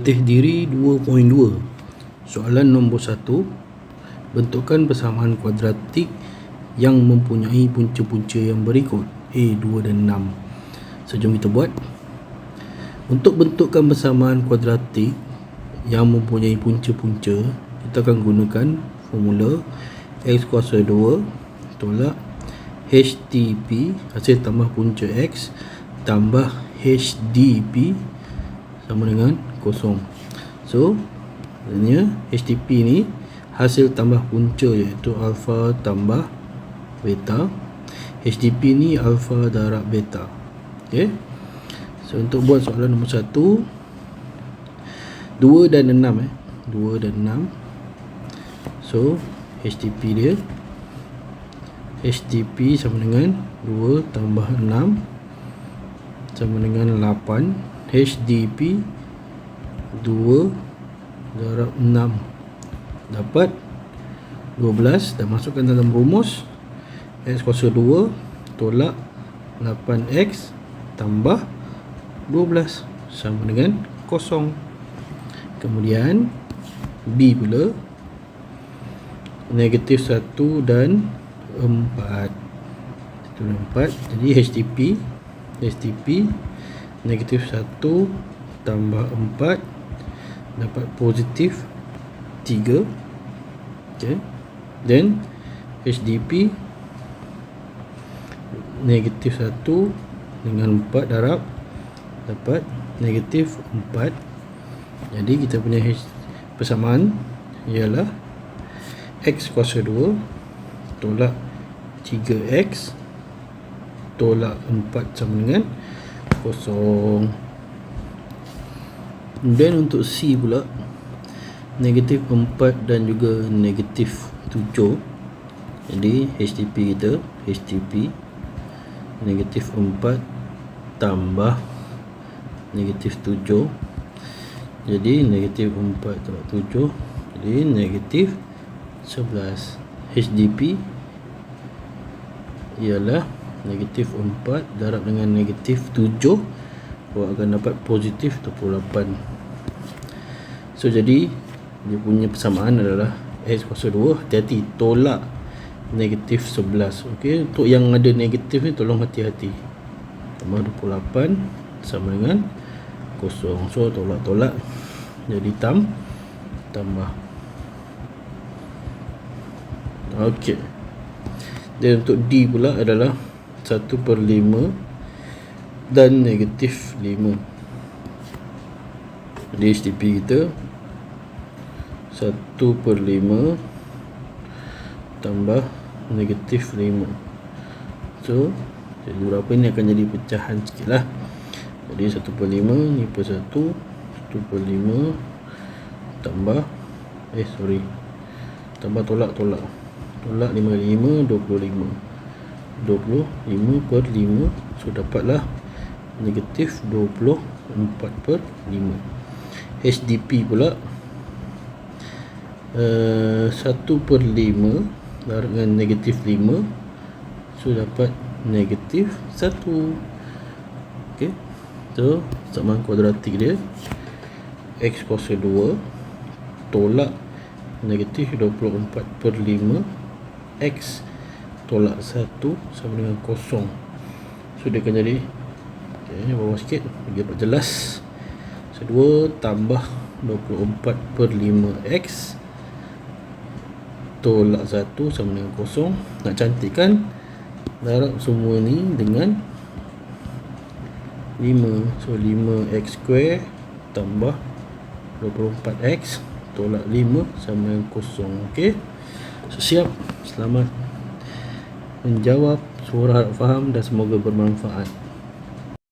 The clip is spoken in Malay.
Latih diri 2.2 Soalan nombor 1 Bentukan persamaan kuadratik yang mempunyai punca-punca yang berikut. A, 2 dan 6 So jom kita buat. Untuk bentukan persamaan kuadratik yang mempunyai punca-punca Kita akan gunakan formula X kuasa 2 tolak HTP hasil tambah punca X tambah HDP sama dengan kosong. So sebenarnya HTP ni hasil tambah punca iaitu alpha tambah beta. HDP ni alpha darab beta. Ok so untuk buat soalan nombor 1 2 dan 6 eh. 2 dan 6 so HTP dia HTP sama dengan 2 tambah 6 sama dengan 8 HDP 2 darab 6 dapat 12 dan masukkan dalam rumus. X kuasa 2 tolak 8X tambah 12 sama dengan 0 kemudian B pula negatif 1 dan 4 itu 4 jadi HTP HTP negatif 1 tambah 4 dapat positif 3 okay. then HDP negatif 1 dengan 4 darab dapat negatif 4 jadi kita punya H persamaan ialah X kuasa 2 tolak 3X tolak 4 sama dengan kosong. Dan untuk C pula negatif 4 dan juga negatif 7 jadi HTP kita HTP negatif 4 tambah negatif 7 jadi negatif 4 tambah 7 jadi negatif 11 HDP ialah negatif 4 darab dengan negatif 7 awak akan dapat positif 28 so jadi dia punya persamaan adalah X kuasa 2 hati-hati tolak negatif 11 ok untuk yang ada negatif ni tolong hati-hati. Tambah 28 sama dengan kosong. So tolak-tolak jadi tam tambah. Ok dan untuk D pula adalah 1 per 5 dan negatif 5 jadi HTP kita 1 per 5 tambah negatif 5 so jadi berapa ni akan jadi pecahan sikit lah. Jadi 1 per 5 ni per 1 1 per 5 tambah eh sorry tambah tolak tolak tolak 55 25 25 per 5 so dapatlah negatif 24 per 5 HDP pula uh, 1 per 5 dengan negatif 5 so dapat negatif 1 ok so sama kuadratik dia. X kuasa 2 tolak negatif 24 per 5 x tolak 1 sama dengan kosong. So dia akan jadi okay, bawah sikit bagi dapat jelas so 2 tambah 24 per 5x tolak 1 sama dengan kosong. Nak cantikkan darab semua ni dengan 5 so 5x square tambah 24x tolak 5 sama dengan kosong ok so siap. Selamat menjawab surah harap faham dan semoga bermanfaat